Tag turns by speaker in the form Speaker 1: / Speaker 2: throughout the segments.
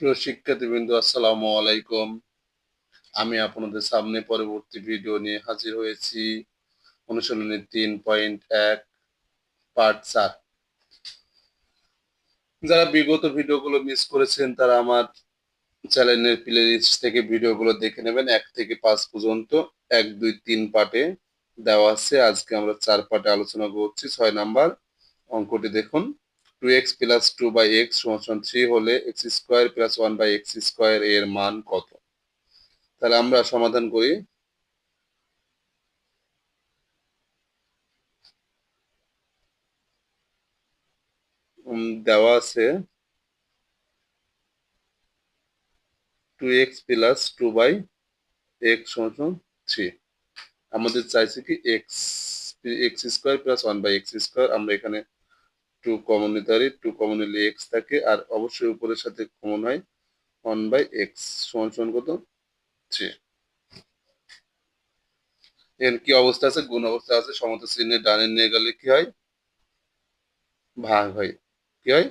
Speaker 1: প্রিয় শিক্ষার্থীবৃন্দ, আসসালামু আলাইকুম। আমি আপনাদের সামনে পরবর্তী ভিডিও নিয়ে হাজির হয়েছি। অনুশীলনের তিন পয়েন্ট এক পার্ট চার। যারা বিগত ভিডিওগুলো মিস করেছেন, তারা আমার চ্যানেলের প্লে লিস্ট থেকে ভিডিওগুলো দেখে নেবেন। এক থেকে পাঁচ পর্যন্ত এক, দুই, তিন পার্টে দেওয়া আছে। আজকে আমরা চার পার্টে আলোচনা করছি। ছয় নাম্বার অঙ্কটি দেখুন। Two x plus two by x সমান থ্রি হলে x square plus one by x square এর মান কত? তাহলে আমরা সমাধান করি। দেওয়া আছে two x plus two by x সমান থ্রি আমাদের চাইছে কি x x square plus one by x square আমরা এখানে টু কমন নিতে পারি টু কমন নিলে এক্স থাকে, আর অবশ্যই উপরের সাথে কমন হয় ওয়ান বাই এক্স সমান সমান কত? থ্রি এর কি অবস্থা আছে? গুণ অবস্থা আছে, সমত চিহ্নে ডানে নিয়ে গেলে কি হয়? ভাগ হয়। কি হয়?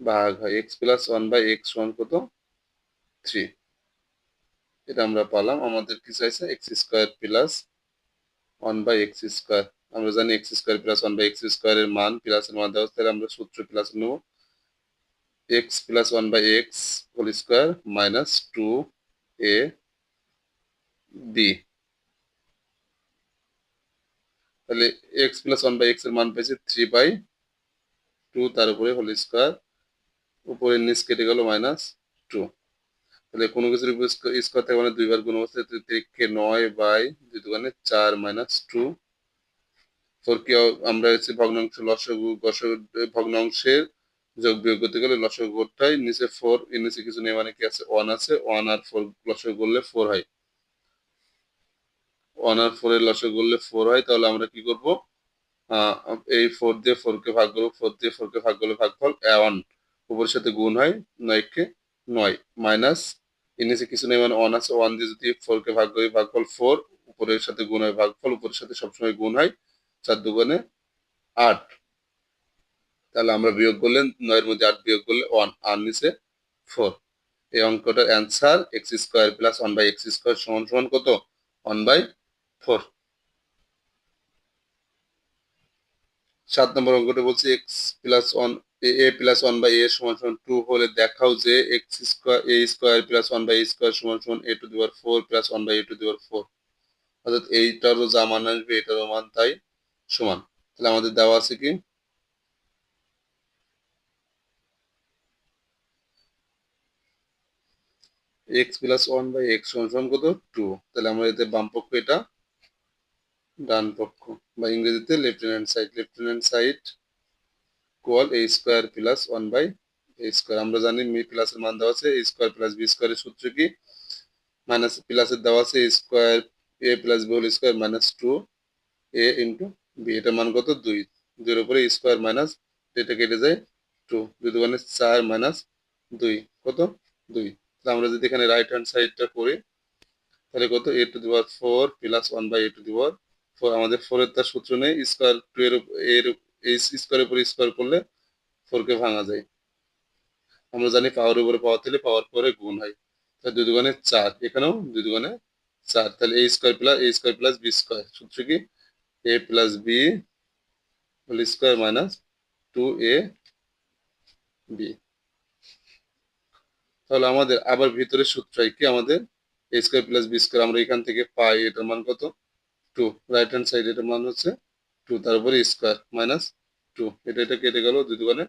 Speaker 1: ভাগ হয়। X plus one by x সমান কত? থ্রি এটা আমরা পালাম আমাদের কি চাইছে? X square plus one by x square আমরা জানি x square plus one by x স্কোয়ারের মান প্লাসের মান দেওয়া তাহলে আমরা সূত্র প্লাস নেব। X plus one by x whole square minus two a b তাহলে এক্স প্লাস ওয়ান বাই এক্সের মান পেয়েছি থ্রি বাই টু তার উপরে হোল স্কোয়ার উপরে নিচ কেটে গেল মাইনাস টু তাহলে কোনো কিছুর স্কোয়ার থেকে মানে দুইবার গুণ অবস্থায় তিরিখকে নয় বাই দুই দোকানে চার মাইনাস টু ফোর কি আমরা হচ্ছে ভগ্নাংশ লসগু ভগ্নাংশের যোগ বিয়োগ করতে গেলে লসগুটাই নিচে ফোর এর নিচে কিছু নেই মানে কি আছে? ওয়ান আছে। ওয়ান আর ফোর লসগ করলে ফোর হয়। ওয়ান আর ফোর এর লসগ করলে ফোর হয়। তাহলে আমরা কি করব? এই ফোর দিয়ে ফোর কে ভাগ করব। ফোর দিয়ে ফোর কে ভাগ করলে ভাগফল ওয়ান। উপরের সাথে গুণ হয় নয়কে নয়। মাইনাস এর নিচে কিছু নেই মানে ওয়ান আছে। ওয়ান দিয়ে যদি ফোর কে ভাগ করি, ভাগফল ফোর। উপরের সাথে গুণ হয় ভাগফল। উপরের সাথে সবসময় গুণ হয়। চার দুগুণে আট। তাহলে আমরা বিয়োগ করলেন নয়ের মধ্যে আট বিয়োগ করলে ওয়ান আর নিচে ফোর এই অঙ্কটার answer x square plus one by x square সমান সমান কত? ওয়ান বাই ফোর সাত নম্বর অঙ্কটা বলছি x plus one a plus one by a সমান সমান টু হলে দেখাও যে x square a square plus one by a square সমান সমান a to the power four plus one by a to the power four অর্থাৎ এইটারও যা মান আসবে, এটারও মান তাই সমান। তাহলে আমাদের দেওয়া আছে কি? X plus one by x সমান কত? টু তাহলে আমরা এতে বাম পক্ষ এটা, ডান পক্ষ। বা ইংরেজিতে left hand side left hand side equal a square plus one by a square আমরা জানি মি প্লাসের মান দেওয়া আছে এ স্কোয়ার প্লাস বি স্কোয়ারের সূত্র কি? মাইনাস প্লাসের দেওয়া আছে a square a plus b whole square minus two a into b এটার মান কত? দুই। দুইয়ের উপরে স্কোয়ার মাইনাস এটা কেটে যায় টু দুই দোকানে চার মাইনাস দুই, কত? দুই। তাহলে আমরা যদি এখানে রাইট হ্যান্ড সাইডটা করি, তাহলে কত? A to the power four plus one by a to the power four আমাদের ফোরের তার সূত্র নেই। স্কোয়ার টু এর এর স্কোয়ারের উপরে স্কোয়ার করলে ফোরকে ভাঙা যায়। আমরা জানি পাওয়ার উপরে পাওয়ার দিলে পাওয়ার পরে গুণ হয়। তাহলে দুই দোকানে চার, এখানেও দুই দোকানে চার, তাহলে a square plus a square plus b square সূত্র কি? A plus b whole square minus two a b তাহলে আমাদের আবার ভিতরে সূত্রই কি? আমাদের a square plus b square আমরা এখান থেকে পাই, এটার মান কত? টু রাইট হ্যান্ড সাইড এটার মান হচ্ছে টু তারপরে স্কোয়ার মাইনাস টু এটা এটা কেটে গেল দুই দোকানে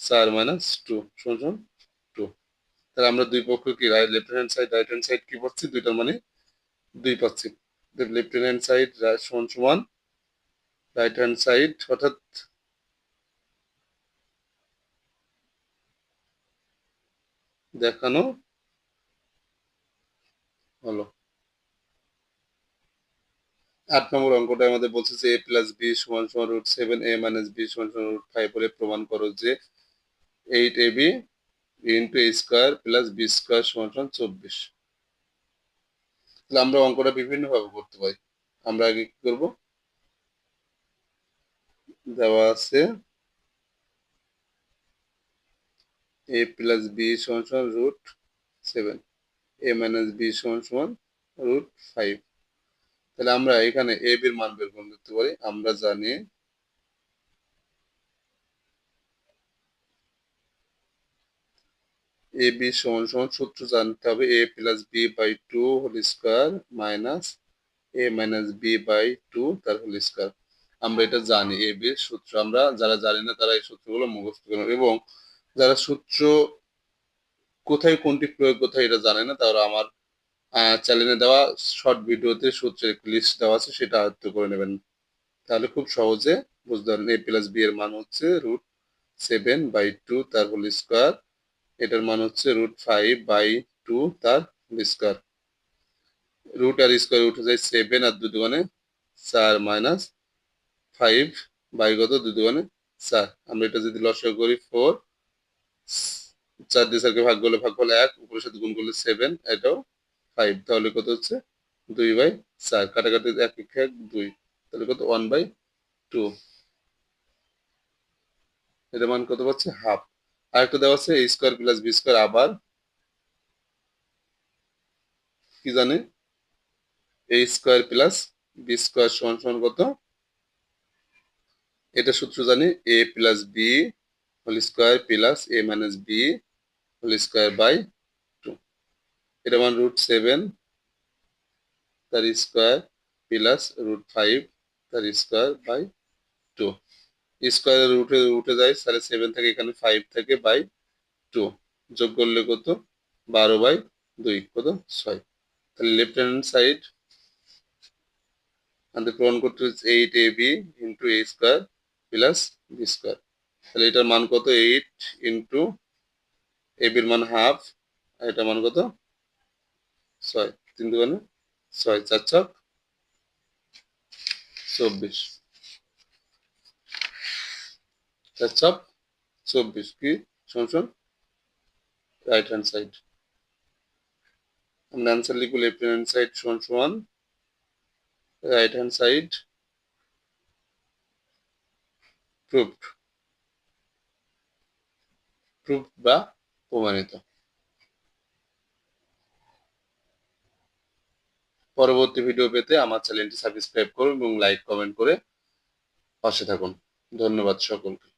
Speaker 1: চার মাইনাস টু সমান টু তাহলে আমরা দুই পক্ষ কি? Right left hand side right hand side কি পাচ্ছি? দুইটার মানে দুই পাচ্ছি। লেফট হ্যান্ড সাইড সমান সমান রাইট হ্যান্ড সাইড অর্থাৎ দেখানো হলো। আট নম্বর অঙ্কটা আমাদের বলছে যে এ প্লাস বি সমান সমান root seven A minus B সমান সমান রুট ফাইভ বলে প্রমাণ করো যে eight A B into A square plus B square সমান সমান চব্বিশ। তাহলে আমরা অঙ্কটা বিভিন্নভাবে করতে পারি। আমরা আগে কি করব? দেওয়া আছে। এ প্লাস বি সমান সমান root seven A minus B সমান সমান রুট ফাইভ তাহলে আমরা এখানে এ বির মান বের করে দিতে পারি। আমরা জানি এ বি সমান সমান সূত্র জানতে হবে। A plus B by two whole square minus A minus B by two তার হোল স্কোয়ার আমরা এটা জানি এ বি সূত্র। আমরা যারা জানি না, তারা এই সূত্রগুলো মুখস্থ করবে এবং যারা সূত্র কোথায়, কোনটি প্রয়োগ কোথায় এটা জানে না, তারা আমার চ্যানেলে দেওয়া শর্ট ভিডিওতে সূত্রের লিস্ট দেওয়া আছে, সেটা আয়ত্ত করে নেবেন। তাহলে খুব সহজে বুঝতে পারেন এ প্লাস বি এর মান হচ্ছে রুট সেভেন বাই টু তার হোল স্কোয়ার এটার মান হচ্ছে রুট ফাইভ বাই টু তার হোল স্কোয়ার রুট আর স্কোয়ার উঠে যায় সেভেন আর দুই দোকানে চার মাইনাস ফাইভ বাই কত? দুই দোকানে চার। আমরা এটা যদি লসাগু করি ফোর চার দিয়ে চারকে ভাগ করলে ভাগ করলে এক, উপরের সাথে গুণ করলে সেভেন এটাও ফাইভ তাহলে কত হচ্ছে? দুই বাই চার। কাটাকাটি এক এক দুই। তাহলে কত? ওয়ান বাই টু এটা মান কত পাচ্ছে? হাফ আর একটা দেওয়া আছে A square plus B square আবার কি জানে? A square plus B square সমান সমান কত? এটা সূত্র জানি A plus B whole square plus A minus B whole square by two এটা মান রুট সেভেন তার স্কোয়ার প্লাস রুট ফাইভ তার স্কোয়ার বাই টু স্কোয়ার রুটে রুটে যায়, তাহলে সেভেন থেকে, এখানে ফাইভ থেকে বাই টু যোগ করলে কত? বারো বাই দুই, কত? ছয়। তাহলে লেফট হ্যান্ড সাইড আমাদের প্রমাণ করতে হচ্ছে eight A B into A square plus B square. তাহলে এটার মান কত? এইট ইন্টু এ বির মান হাফ আর এটার মান কত? ছয়। তিন দোকানে ছয়, চার ছক চব্বিশ। চার ছক চব্বিশ। কি? সমান রাইট হ্যান্ড সাইড আমরা অ্যান্সার লিখব লেফট হ্যান্ড সাইড সমান সমান right hand side proofed proof বা প্রমাণিত। পরবর্তী ভিডিও পেতে আমার চ্যানেলটি সাবস্ক্রাইব করুন এবং লাইক, কমেন্ট করে পাশে থাকুন। ধন্যবাদ সকলকে।